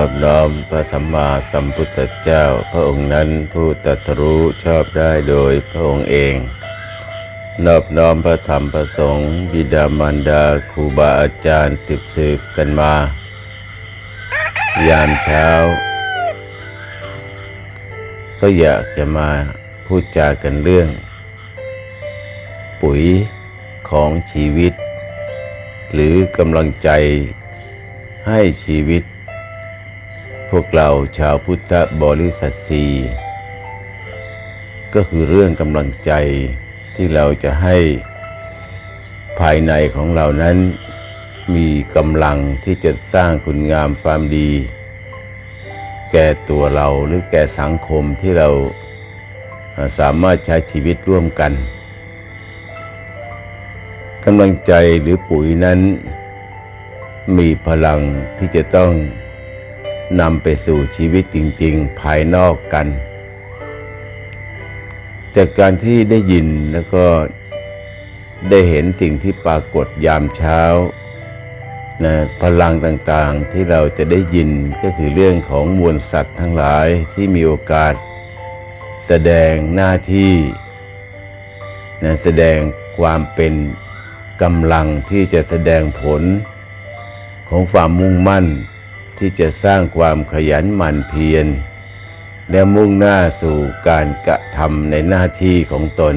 อนอบน้อมพระสัมมาสัมพุทธเจ้า พระองค์นั้นผู้ตรัสรู้ชอบได้โดยพระองค์เอง นอบน้อมพระธรรมพระสงฆ์บิดามารดาครูบาอาจารย์สืบสืบกันมา ยามเช้า ก็อยากจะมาพูดจากันเรื่อง ปุ๋ยของชีวิต หรือกำลังใจให้ชีวิต พวกเราชาวพุทธบริษัทสีก็คือเรื่องกำลังใจที่เราจะให้ภายในของเรานั้นมีกำลังที่จะสร้างคุณงามความดี แก่ตัวเราหรือแก่สังคมที่เราสามารถใช้ชีวิตร่วมกันกำลังใจหรือปุ๋ยนั้น มีพลังที่จะต้อง นำไปสู่ชีวิตจริง ๆ ภายนอกกัน จากการที่ได้ยินแล้วก็ได้เห็นสิ่งที่ปรากฏยามเช้านะพลังต่างๆที่เราจะได้ยินก็คือเรื่องของมวลสัตว์ทั้งหลายที่มีโอกาส แสดงหน้าที่นะแสดงความเป็นกำลังที่จะแสดงผลของความมุ่งมั่น ที่จะสร้างความขยันหมั่นเพียร และมุ่งหน้าสู่การกระทำในหน้าที่ของตน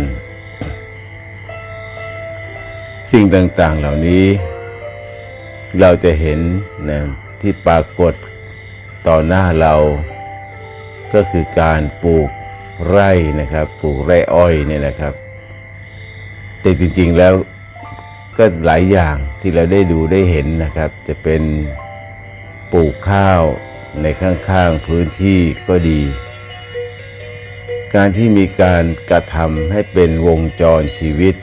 สิ่งต่างๆเหล่านี้ เราจะเห็นนะที่ปรากฏต่อหน้าเรา ก็คือการปลูกไร่นะครับ ปลูกไร่อ้อยเนี่ยนะครับ แต่จริงๆแล้วก็หลายอย่างที่เราได้ดูได้เห็นนะครับ จะเป็น ปลูกข้าวในข้างๆพื้นที่ก็ดี การที่มีการกระทำให้เป็นวงจรชีวิต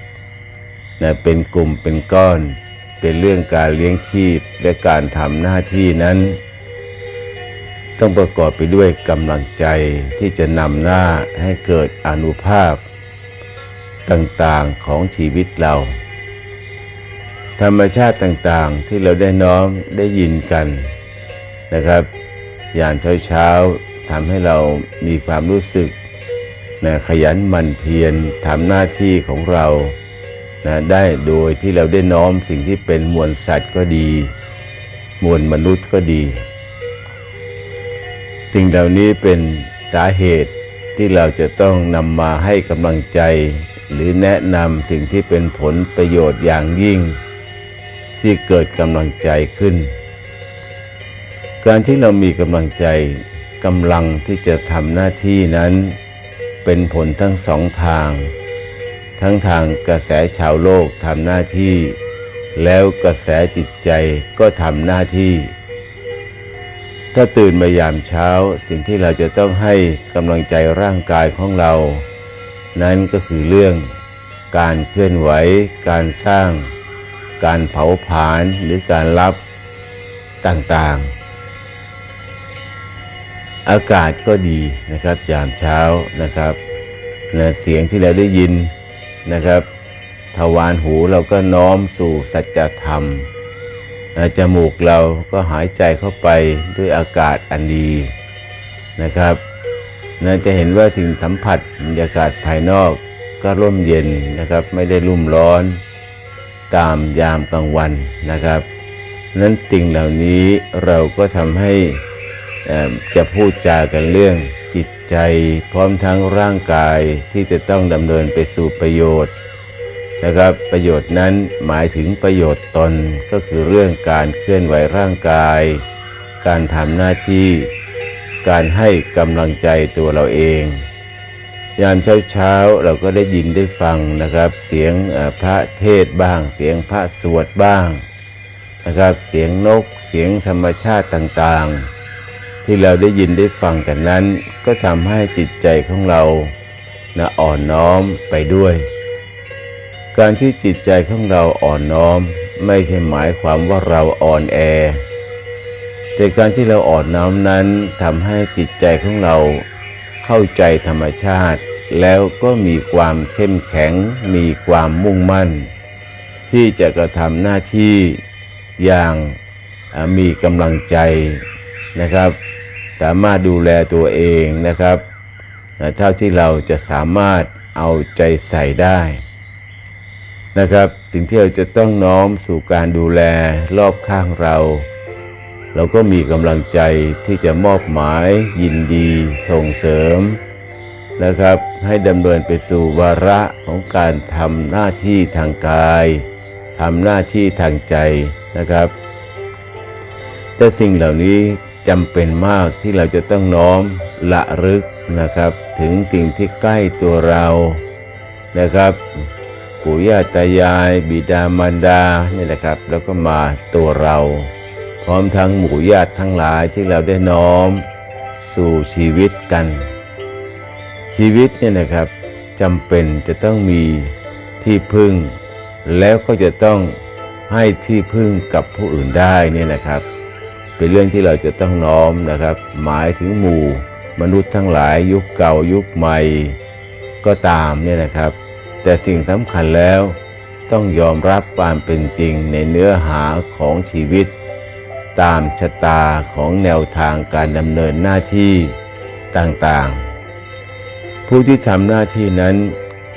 นะเป็นกลุ่มเป็นก้อน เป็นเรื่องการเลี้ยงชีพและการทำหน้าที่นั้น ต้องประกอบไปด้วยกำลังใจที่จะนำหน้าให้เกิดอนุภาพ ต่างๆของชีวิตเรา ธรรมชาติต่างๆที่เราได้น้อมได้ยินกัน นะครับ ยามเช้าๆทำให้เรามีความรู้สึกนะขยันหมั่นเพียรทำหน้าที่ของเรานะได้โดยที่เราได้น้อมสิ่งที่เป็นมวลสัตว์ก็ดี มวลมนุษย์ก็ดี สิ่งเหล่านี้เป็นสาเหตุที่เราจะต้องนำมาให้กำลังใจ หรือแนะนำสิ่งที่เป็นผลประโยชน์อย่างยิ่ง ที่เกิดกำลังใจขึ้น การที่เรามีกำลังใจกำลังที่จะทำหน้าที่นั้น เป็นผลทั้งสองทาง ทั้งทางกระแสชาวโลกทำหน้าที่ แล้วกระแสจิตใจก็ทำหน้าที่ ถ้าตื่นมายามเช้าสิ่งที่เราจะต้องให้กำลังใจร่างกายของเรา นั้นก็คือเรื่อง การเคลื่อนไหว การสร้าง การเผาผลาญหรือการรับต่างๆ อากาศก็ดีนะครับยามเช้านะครับนะเสียงที่เราได้ยินนะครับทวารหูเราก็น้อมสู่สัจธรรมนะจมูกเราก็หายใจเข้าไปด้วยอากาศอันดีนะครับนะจะเห็นว่าสิ่งสัมผัสบรรยากาศภายนอกก็ร่มเย็นนะครับ ไม่ได้รุ่มร้อน ตามยามกลางวันนะครับนั้นสิ่งเหล่านี้เราก็ทำให้ จะพูดจากันเรื่องจิตใจ พร้อมทั้งร่างกายที่จะต้องดำเนินไปสู่ประโยชน์นะครับประโยชน์นั้นหมายถึงประโยชน์ตนก็คือเรื่องการเคลื่อนไหวร่างกาย การทำหน้าที่ การให้กำลังใจตัวเราเอง ยามเช้าๆเราก็ได้ยินได้ฟังนะครับ เสียงพระเทศบ้าง เสียงพระสวดบ้างนะครับเสียงนกเสียงธรรมชาติต่างๆ ที่เราได้ยินได้ฟังกันนั้น ก็ทำให้จิตใจของเรานะอ่อนน้อมไปด้วย การที่จิตใจของเราอ่อนน้อม ไม่ใช่หมายความว่าเราอ่อนแอ แต่การที่เราอ่อนน้อมนั้นทำให้จิตใจของเราเข้าใจธรรมชาติ แล้วก็มีความเข้มแข็ง มีความมุ่งมั่น ที่จะกระทำหน้าที่อย่างมีกำลังใจ นะครับ สามารถดูแลตัวเองนะครับเท่าที่เราจะสามารถเอาใจใส่ได้นะครับ สิ่งที่เราจะต้องน้อมสู่การดูแลรอบข้างเรา เราก็มีกำลังใจที่จะมอบหมายยินดีส่งเสริมนะครับ ให้ดำเนินไปสู่วาระของการทำหน้าที่ทางกายทำหน้าที่ทางใจนะครับ แต่สิ่งเหล่านี้ จำเป็นมากที่เราจะต้องน้อมละลึกนะครับ ถึงสิ่งที่ใกล้ตัวเรานะครับปู่ย่าตายายบิดามารดานี่แหละครับ แล้วก็มาตัวเรา พร้อมทั้งหมู่ญาติทั้งหลายที่เราได้น้อมสู่ชีวิตกัน ชีวิตเนี่ยนะครับจำเป็นจะต้องมีที่พึ่ง แล้วก็จะต้องให้ที่พึ่งกับผู้อื่นได้เนี่ยนะครับ เป็นเรื่องที่เราจะต้องน้อมนะครับ หมายถึงหมู่ มนุษย์ทั้งหลายยุคเก่ายุคใหม่ก็ตามเนี่ยนะครับ แต่สิ่งสำคัญแล้วต้องยอมรับความเป็นจริงในเนื้อหาของชีวิต ตามชะตาของแนวทางการดำเนินหน้าที่ต่างๆ ผู้ที่ทำหน้าที่นั้น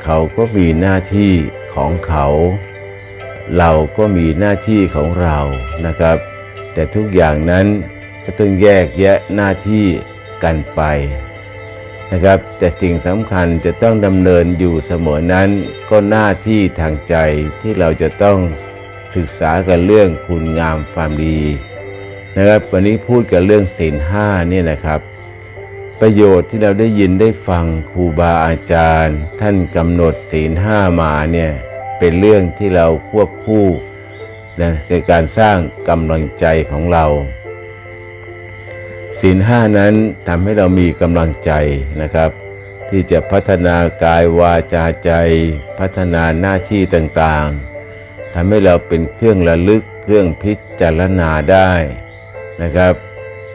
เขาก็มีหน้าที่ของเขา เราก็มีหน้าที่ของเรานะครับ แต่ทุกอย่างนั้นก็ต้องแยกแยะหน้าที่กันไปนะครับ แต่สิ่งสำคัญจะต้องดำเนินอยู่เสมอนั้น ก็หน้าที่ทางใจที่เราจะต้องศึกษากันเรื่องคุณงามความดีนะครับ วันนี้พูดกันเรื่องศีลห้าเนี่ยนะครับ ประโยชน์ที่เราได้ยินได้ฟังครูบาอาจารย์ ท่านกำหนดศีลห้ามาเนี่ยเป็นเรื่องที่เราควบคู่ นะในการสร้างกำลังใจของเราศีลห้านั้นทำให้เรามีกำลังใจนะครับ ที่จะพัฒนากายวาจาใจ พัฒนาหน้าที่ต่างๆทำให้เราเป็นเครื่องระลึกเครื่องพิจารณาได้นะครับ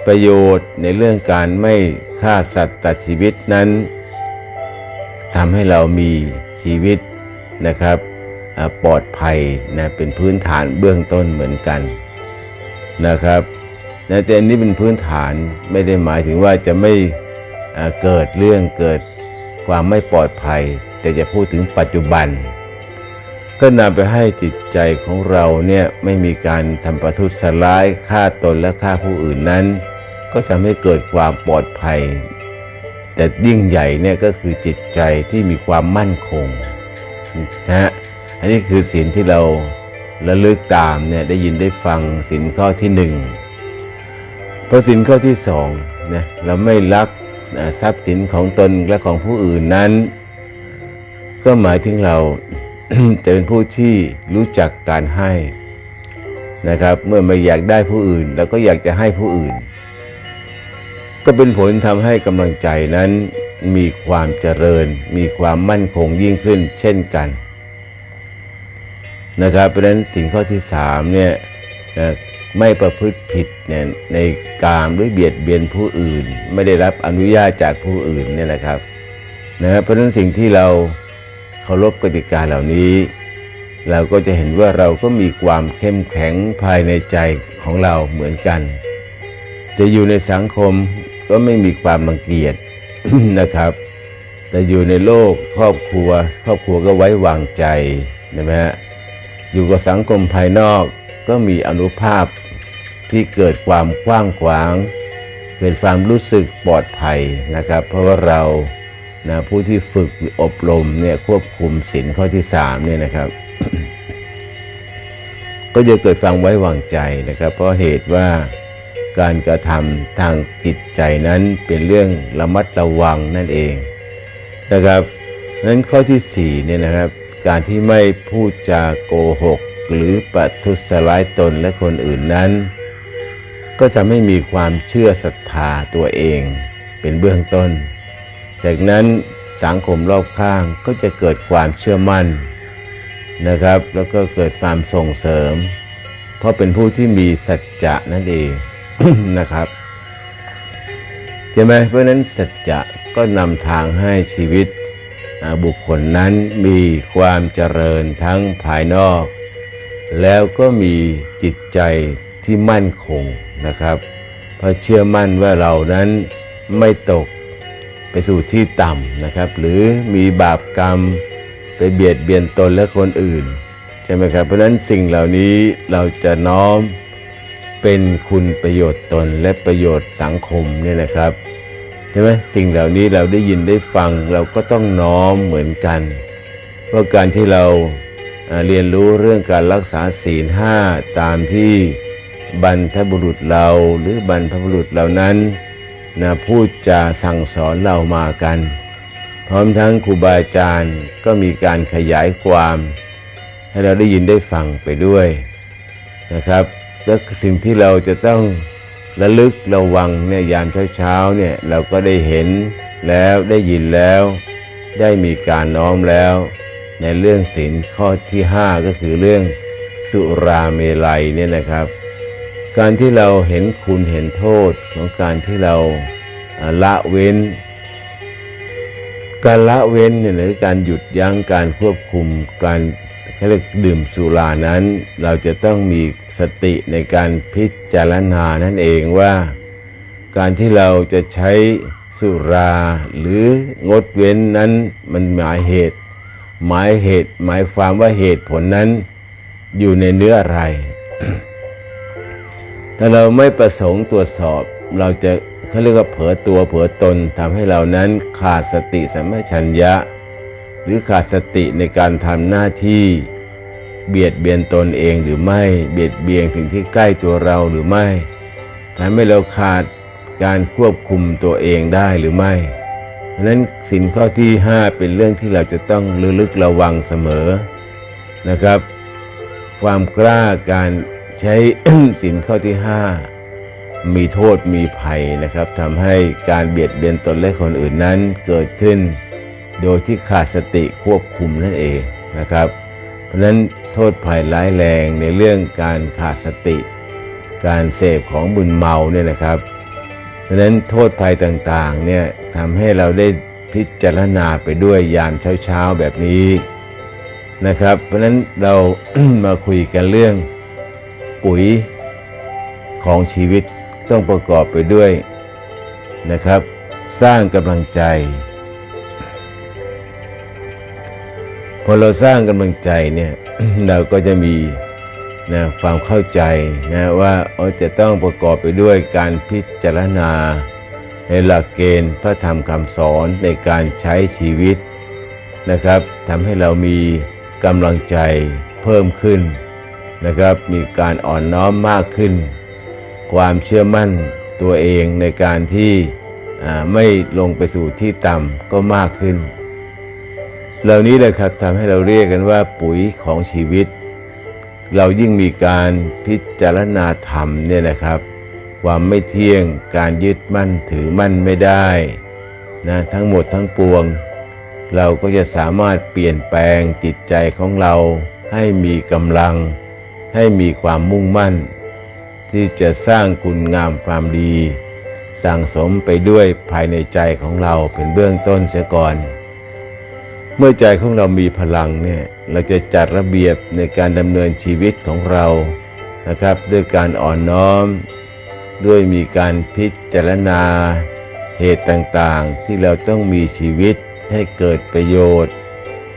ประโยชน์ในเรื่องการไม่ฆ่าสัตว์ตัดชีวิตนั้นทำให้เรามีชีวิตนะครับ ปลอดภัยนะเป็นพื้นฐานเบื้องต้นเหมือนกันนะครับนะแต่อันนี้เป็นพื้นฐานไม่ได้หมายถึงว่าจะไม่เกิดเรื่องเกิดความไม่ปลอดภัย แต่จะพูดถึงปัจจุบัน ก็นำไปให้จิตใจของเราเนี่ยไม่มีการทำประทุษร้ายฆ่าตนและฆ่าผู้อื่นนั้น ก็ทำให้เกิดความปลอดภัย แต่ยิ่งใหญ่เนี่ยก็คือจิตใจที่มีความมั่นคงนะฮะ อันนี้คือศีลที่เราระลึกตามเนี่ยได้ยินได้ฟังศีลข้อที่หนึ่งพอศีลข้อที่สองนะเราไม่ลักทรัพย์สินของตนและของผู้อื่นนั้น ก็หมายถึงเราจะเป็นผู้ที่รู้จักการให้นะครับ เมื่อไม่อยากได้ผู้อื่นเราก็อยากจะให้ผู้อื่น ก็เป็นผลทำให้กำลังใจนั้นมีความเจริญ มีความมั่นคงยิ่งขึ้นเช่นกัน นะครับเพราะฉะนั้นสิ่งข้อที่สามเนี่ยนะไม่ประพฤติผิดเนี่ยในกามหรือเบียดเบียนผู้อื่น ไม่ได้รับอนุญาตจากผู้อื่นเนี่ยนะครับนะครับเพราะฉะนั้นสิ่งที่เราเคารพกติกาเหล่านี้ เราก็จะเห็นว่าเราก็มีความเข้มแข็งภายในใจของเราเหมือนกัน จะอยู่ในสังคมก็ไม่มีความรังเกียจนะครับ แต่อยู่ในโลกครอบครัว ครอบครัวก็ไว้วางใจใช่ไหมฮะ อยู่กับสังคมภายนอกก็มีอนุภาพที่เกิดความกว้างขวาง เกิดความรู้สึกปลอดภัยนะครับ เพราะว่าเรานะผู้ที่ฝึกอบรมเนี่ยควบคุมศีลข้อที่สามเนี่ยนะครับ ก็จะเกิดความไว้วางใจนะครับ เพราะเหตุว่าการกระทำทางจิตใจนั้นเป็นเรื่องระมัดระวังนั่นเองนะครับนั้นข้อที่สี่เนี่ยนะครับ การที่ไม่พูดจาโกหก หรือปัทุษร้ายตนและคนอื่นนั้น ก็จะไม่มีความเชื่อศรัทธาตัวเองเป็นเบื้องต้น จากนั้นสังคมรอบข้างก็จะเกิดความเชื่อมั่นนะครับ แล้วก็เกิดความส่งเสริม เพราะเป็นผู้ที่มีสัจจะนั่นเองนะครับใช่ไหมเพราะนั้นสัจจะก็นำทางให้ชีวิต บุคคลนั้นมีความเจริญทั้งภายนอก แล้วก็มีจิตใจที่มั่นคงนะครับเพราะเชื่อมั่นว่าเรานั้นไม่ตกไปสู่ที่ต่ำนะครับ หรือมีบาปกรรมไปเบียดเบียนตนและคนอื่นใช่ไหมครับ เพราะฉะนั้นสิ่งเหล่านี้เราจะน้อมเป็นคุณประโยชน์ตนและประโยชน์สังคมเนี่ยนะครับ ช่ไหมสิ่งเหล่านี้เราได้ยินได้ฟังเราก็ต้องน้อมเหมือนกันว่าการที่เราเรียนรู้เรื่องการรักษาศีลห้าตามที่บรรพบุรุษเราหรือบรรพบุรุษเหล่านั้นนะพูดจาสั่งสอนเรามากัน พร้อมทั้งครูบาอาจารย์ก็มีการขยายความ ให้เราได้ยินได้ฟังไปด้วยนะครับและสิ่งที่เราจะต้อง ระลึกระวังเนี่ยยามเช้าๆเนี่ยเราก็ได้เห็นแล้วได้ยินแล้ว ได้มีการน้อมแล้ว ในเรื่องศีลข้อที่ 5 ก็คือเรื่องสุราเมลัยเนี่ยนะครับ การที่เราเห็นคุณเห็นโทษของการที่เราละเว้น การละเว้นเนี่ยหรือการหยุดยั้งการควบคุมการ เขาเรียกดื่มสุรานั้น เราจะต้องมีสติในการพิจารณานั่นเองว่า การที่เราจะใช้สุราหรืองดเว้นนั้นมันหมายเหตุ หมายเหตุหมายความว่าเหตุผลนั้นอยู่ในเนื้ออะไร ถ้าเราไม่ประสงค์ตรวจสอบเราจะเขาเรียกว่าเผลอตัวเผลอตนทำให้เรานั้นขาดสติสัมปชัญญะ รือขาดสติในการทำหน้าที่ เบียดเบียนตนเองหรือไม่ เบียดเบียนสิ่งที่ใกล้ตัวเราหรือไม่ทำให้เราขาดการควบคุมตัวเองได้หรือไม่เพราะนั้นสินข้อที่ 5 เป็นเรื่องที่เราจะต้องระลึกระวังเสมอนะครับ ความกล้าการใช้สินข้อที่ 5 มีโทษมีภัยนะครับทำให้การเบียดเบียนตนและคนอื่นนั้นเกิดขึ้น โดยที่ขาดสติควบคุมนั่นเองนะครับ เพราะฉะนั้นโทษภัยร้ายแรงในเรื่องการขาดสติ การเสพของบุญเมาเนี่ยนะครับ เพราะฉะนั้นโทษภัยต่างๆเนี่ยทำให้เราได้พิจารณาไปด้วยยามเช้าๆแบบนี้นะครับ เพราะฉะนั้นเรามาคุยกันเรื่องปุ๋ยของชีวิตต้องประกอบไปด้วยนะครับ สร้างกำลังใจ พอเราสร้างกำลังใจเนี่ยเราก็จะมีนะความเข้าใจนะว่าเออจะต้องประกอบไปด้วยการพิจารณา ในหลักเกณฑ์พระธรรมคำสอนในการใช้ชีวิตนะครับทำให้เรามีกำลังใจเพิ่มขึ้นนะครับ มีการอ่อนน้อมมากขึ้น ความเชื่อมั่นตัวเองในการที่ไม่ลงไปสู่ที่ต่ำก็มากขึ้น เหล่านี้แหละครับทำให้เราเรียกกันว่าปุ๋ยของชีวิต เรายิ่งมีการพิจารณาธรรมเนี่ยนะครับ ความไม่เที่ยงการยึดมั่นถือมั่นไม่ได้นะทั้งหมดทั้งปวง เราก็จะสามารถเปลี่ยนแปลงจิตใจของเรา ให้มีกำลัง ให้มีความมุ่งมั่น ที่จะสร้างคุณงามความดี สั่งสมไปด้วยภายในใจของเราเป็นเบื้องต้นเสียก่อน เมื่อใจของเรามีพลังเนี่ยเราจะจัดระเบียบในการดำเนินชีวิตของเรานะครับ ด้วยการอ่อนน้อม ด้วยมีการพิจารณาเหตุต่างๆ ที่เราต้องมีชีวิตให้เกิดประโยชน์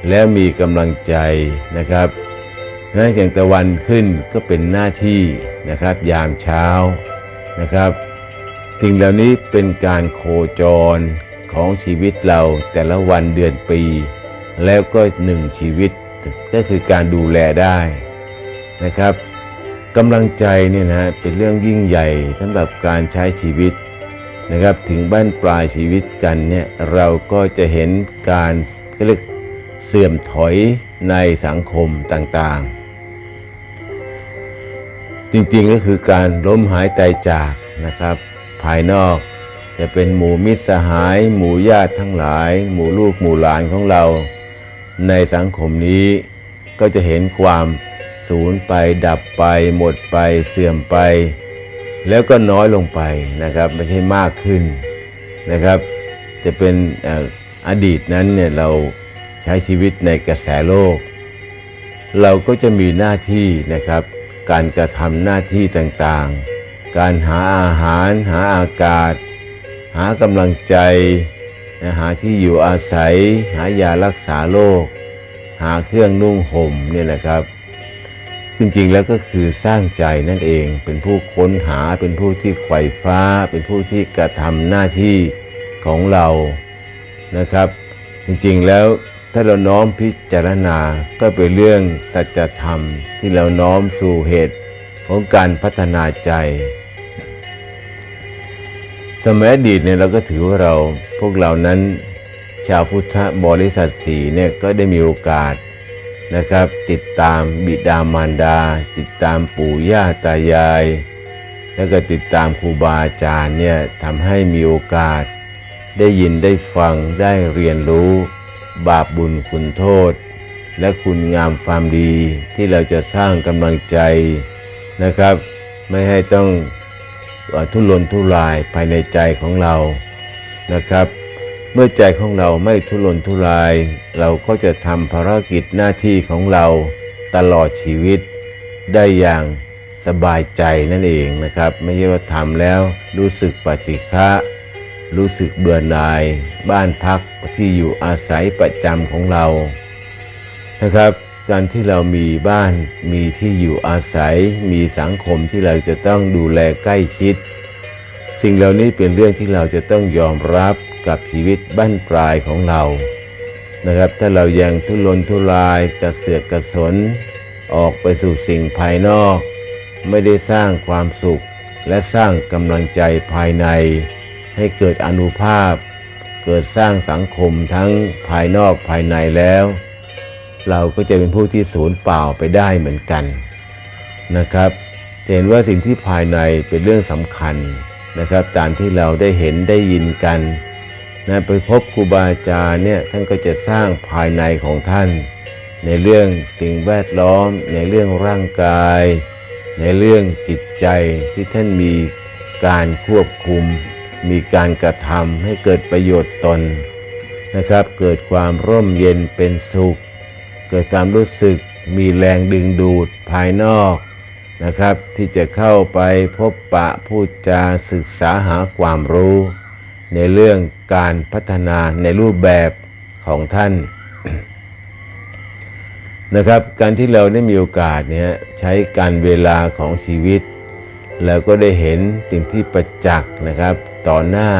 และมีกำลังใจนะครับนะอย่างตะวันขึ้นก็เป็นหน้าที่นะครับ ยามเช้านะครับสิ่งเหล่านี้เป็นการโคจรของชีวิตเราแต่ละวันเดือนปี แล้วก็หนึ่งชีวิตก็คือการดูแลได้นะครับกำลังใจเนี่ยนะเป็นเรื่องยิ่งใหญ่สำหรับการใช้ชีวิตนะครับถึงบ้านปลายชีวิตกันเนี่ยเราก็จะเห็นการเรียกเสื่อมถอยในสังคมต่างๆ จริงๆก็คือการล้มหายใจจากนะครับ ภายนอกจะเป็นหมู่มิตรสหาย หมู่ญาติทั้งหลาย หมู่ลูกหมู่หลานของเรา ในสังคมนี้ก็จะเห็นความสูญไปดับไป หมดไปเสื่อมไป แล้วก็น้อยลงไปนะครับ ไม่ใช่มากขึ้นนะครับ จะเป็นอดีตนั้นเนี่ยเราใช้ชีวิตในกระแสโลก เราก็จะมีหน้าที่นะครับ การกระทำหน้าที่ต่างๆ การหาอาหาร หาอากาศ หากำลังใจ หาที่อยู่อาศัย หายารักษาโรคหาเครื่องนุ่งห่มเนี่ยนะครับ จริงๆแล้วก็คือสร้างใจนั่นเองเป็นผู้ค้นหาเป็นผู้ที่ไขว่ฟ้า เป็นผู้ที่กระทำหน้าที่ของเรานะครับ จริงๆแล้วถ้าเราน้อมพิจารณาก็เป็นเรื่องสัจธรรมที่เราน้อมสู่เหตุของการพัฒนาใจ สมัยอดีตเนี่ยเราก็ถือว่าเราพวกเรานั้นชาวพุทธบริษัทสีเนี่ยก็ได้มีโอกาสนะครับ ติดตามบิดามารดา ติดตามปู่ย่าตายาย แล้วก็ติดตามครูบาอาจารย์เนี่ยทำให้มีโอกาส ได้ยินได้ฟังได้เรียนรู้ บาปบุญคุณโทษ และคุณงามความดีที่เราจะสร้างกำลังใจนะครับ ไม่ให้ต้อง ทุรนทุรายภายในใจของเรานะครับ เมื่อใจของเราไม่ทุรนทุราย เราก็จะทำภารกิจหน้าที่ของเราตลอดชีวิต ได้อย่างสบายใจนั่นเองนะครับ ไม่ใช่ว่าทำแล้วรู้สึกปฏิฆะรู้สึกเบื่อหน่าย บ้านพักที่อยู่อาศัยประจำของเรานะครับ การที่เรามีบ้านมีที่อยู่อาศัย มีสังคมที่เราจะต้องดูแลใกล้ชิด สิ่งเหล่านี้เป็นเรื่องที่เราจะต้องยอมรับกับชีวิตบั้นปลายของเรานะครับ ถ้าเรายังทุรนทุรายกระเสือกกระสน ออกไปสู่สิ่งภายนอก ไม่ได้สร้างความสุข และสร้างกำลังใจภายใน ให้เกิดอนุภาพ เกิดสร้างสังคมทั้งภายนอกภายในแล้ว เราก็จะเป็นผู้ที่สูญเปล่าไปได้เหมือนกันนะครับเห็นว่าสิ่งที่ภายในเป็นเรื่องสำคัญนะครับตามที่เราได้เห็นได้ยินกันนะไปพบครูบาอาจารย์เนี่ยท่านก็จะสร้างภายในของท่าน ในเรื่องสิ่งแวดล้อม ในเรื่องร่างกาย ในเรื่องจิตใจที่ท่านมีการควบคุม มีการกระทำให้เกิดประโยชน์ตนนะครับ เกิดความร่มเย็นเป็นสุข เกิดความรู้สึกมีแรงดึงดูดภายนอกนะครับ ที่จะเข้าไปพบปะพูดจาศึกษาหาความรู้ ในเรื่องการพัฒนาในรูปแบบของท่านนะครับ การที่เราได้มีโอกาสเนี่ยใช้การเวลาของชีวิตแล้วก็ได้เห็นสิ่งที่ประจักษ์นะครับ ต่อหน้า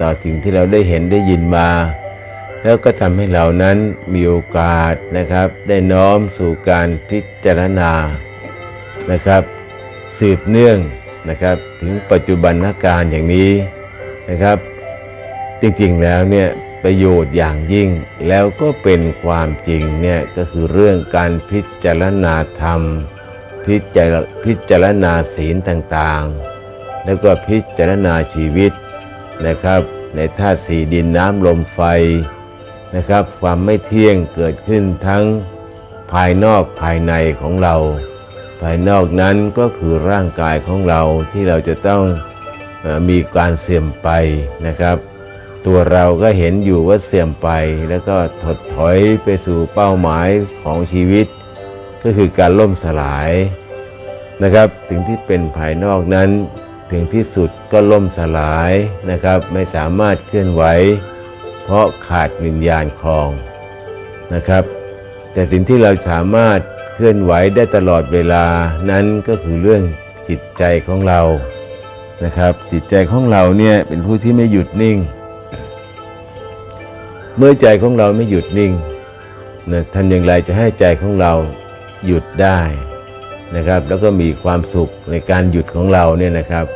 ต่อสิ่งที่เราได้เห็นได้ยินมา แล้วก็ทำให้เรานั้นมีโอกาสนะครับ ได้น้อมสู่การพิจารณานะครับ สืบเนื่องนะครับ ถึงปัจจุบันการอย่างนี้นะครับ จริงๆแล้วเนี่ยประโยชน์อย่างยิ่งแล้วก็เป็นความจริงเนี่ยก็คือเรื่องการพิจารณาธรรม พิจารพิจารณาศีลต่างๆ แล้วก็พิจารณาชีวิตนะครับ ในธาตุสี่ดินน้ำลมไฟ นะครับ ความไม่เที่ยงเกิดขึ้นทั้งภายนอกภายในของเรา ภายนอกนั้นก็คือร่างกายของเราที่เราจะต้องอมีการเสื่อมไปนะครับ ตัวเราก็เห็นอยู่ว่าเสื่อมไปแล้วก็ถดถอยไปสู่เป้าหมายของชีวิต ก็คือการล่มสลายนะครับถึงที่เป็นภายนอกนั้น ถึงที่สุดก็ล่มสลายนะครับ ไม่สามารถเคลื่อนไหว เพราะขาดวิญญาณครองนะครับ แต่สิ่งที่เราสามารถเคลื่อนไหวได้ตลอดเวลานั้นก็คือเรื่องจิตใจของเรานะครับ จิตใจของเราเนี่ยเป็นผู้ที่ไม่หยุดนิ่ง เมื่อใจของเราไม่หยุดนิ่งนะทำอย่างไรจะให้ใจของเราหยุดได้นะครับ แล้วก็มีความสุขในการหยุดของเราเนี่ยนะครับ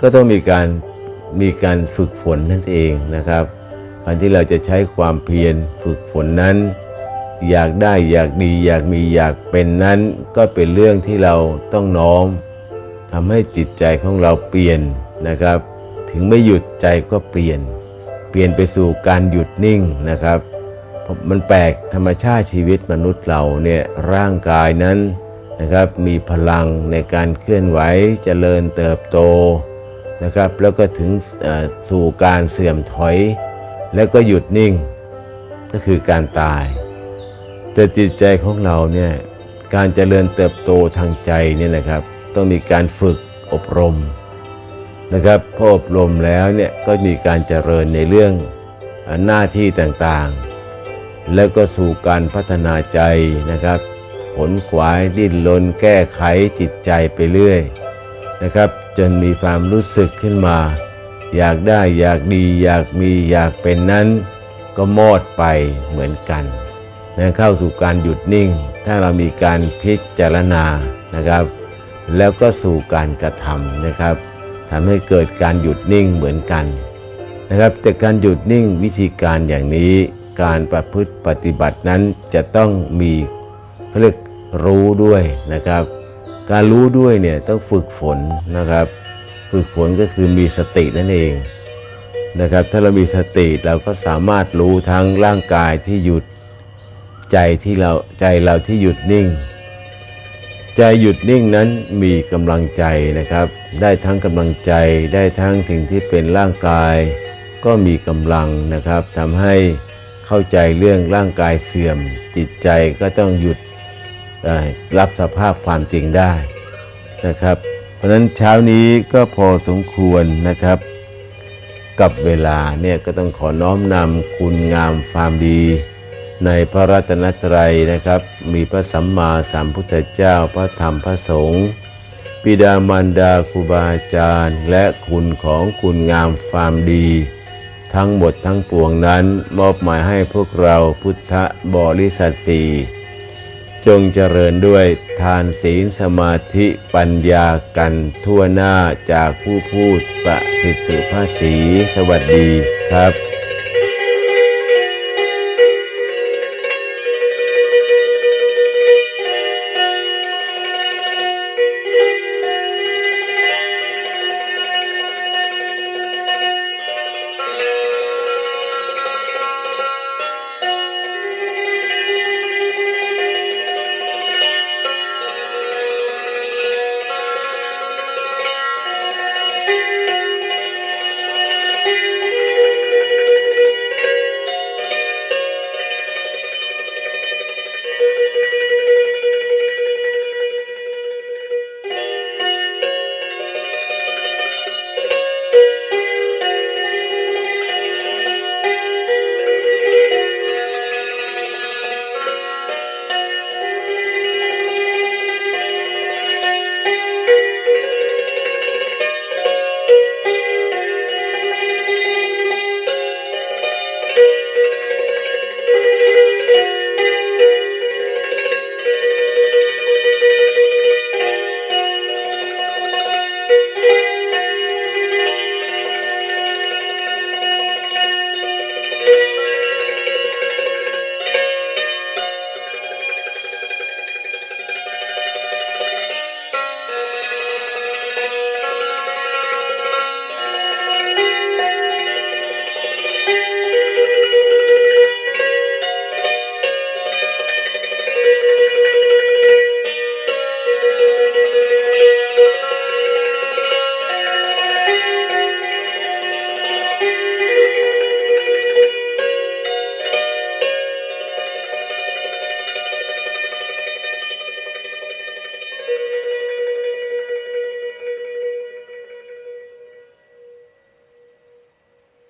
ก็ต้องมีการมีการฝึกฝนนั่นเองนะครับ การที่เราจะใช้ความเพียรฝึกฝนนั้น อยากได้อยากดีอยากมีอยากเป็นนั้นก็เป็นเรื่องที่เราต้องน้อมทำให้จิตใจของเราเปลี่ยนนะครับ ถึงไม่หยุดใจก็เปลี่ยน เปลี่ยนไปสู่การหยุดนิ่งนะครับเพราะมันแปลกธรรมชาติชีวิตมนุษย์เราเนี่ยร่างกายนั้นนะครับมีพลังในการเคลื่อนไหวเจริญเติบโตนะครับแล้วก็ถึงสู่การเสื่อมถอย แล้วก็หยุดนิ่งก็คือการตาย แต่จิตใจของเราเนี่ยการเจริญเติบโตทางใจเนี่ยนะครับ ต้องมีการฝึกอบรมนะครับพออบรมแล้วเนี่ยก็มีการเจริญในเรื่องหน้าที่ต่างๆ แล้วก็สู่การพัฒนาใจนะครับขนขวายดิ้นรนแก้ไขจิตใจไปเรื่อยนะครับ จนมีความรู้สึกขึ้นมา อยากได้อยากดีอยากมีอยากเป็นนั้น ก็มอดไปเหมือนกันนะเข้าสู่การหยุดนิ่ง ถ้าเรามีการพิจารณานะครับ แล้วก็สู่การกระทำนะครับทำให้เกิดการหยุดนิ่งเหมือนกันนะครับ แต่การหยุดนิ่งวิธีการอย่างนี้ การประพฤติปฏิบัตินั้นจะต้องมีเขาเรียกรู้ด้วยนะครับ การรู้ด้วยเนี่ยต้องฝึกฝนนะครับ ฝึกฝนก็คือมีสตินั่นเองนะครับ ถ้าเรามีสติเราก็สามารถรู้ทั้งร่างกายที่หยุดใจที่เราใจเราที่หยุดนิ่ง ใจหยุดนิ่งนั้นมีกำลังใจนะครับ ได้ทั้งกำลังใจได้ทั้งสิ่งที่เป็นร่างกาย ก็มีกำลังนะครับทำให้เข้าใจเรื่องร่างกายเสื่อม จิตใจก็ต้องหยุดรับสภาพความจริงได้นะครับ เพราะนั้นเช้านี้ก็พอสมควรนะครับ กับเวลาเนี่ยก็ต้องขอน้อมนำคุณงามความดี ในพระรัตนตรัยนะครับ มีพระสัมมาสัมพุทธเจ้าพระธรรมพระสงฆ์ปิดามารดาครูบาอาจารย์ และคุณของคุณงามความดี ทั้งหมดทั้งปวงนั้นมอบหมายให้พวกเราพุทธบริษัทสี่ จงเจริญด้วยทานศีลสมาธิปัญญากันทั่วหน้าจากผู้พูดประสิทธิภาษีสวัสดีครับ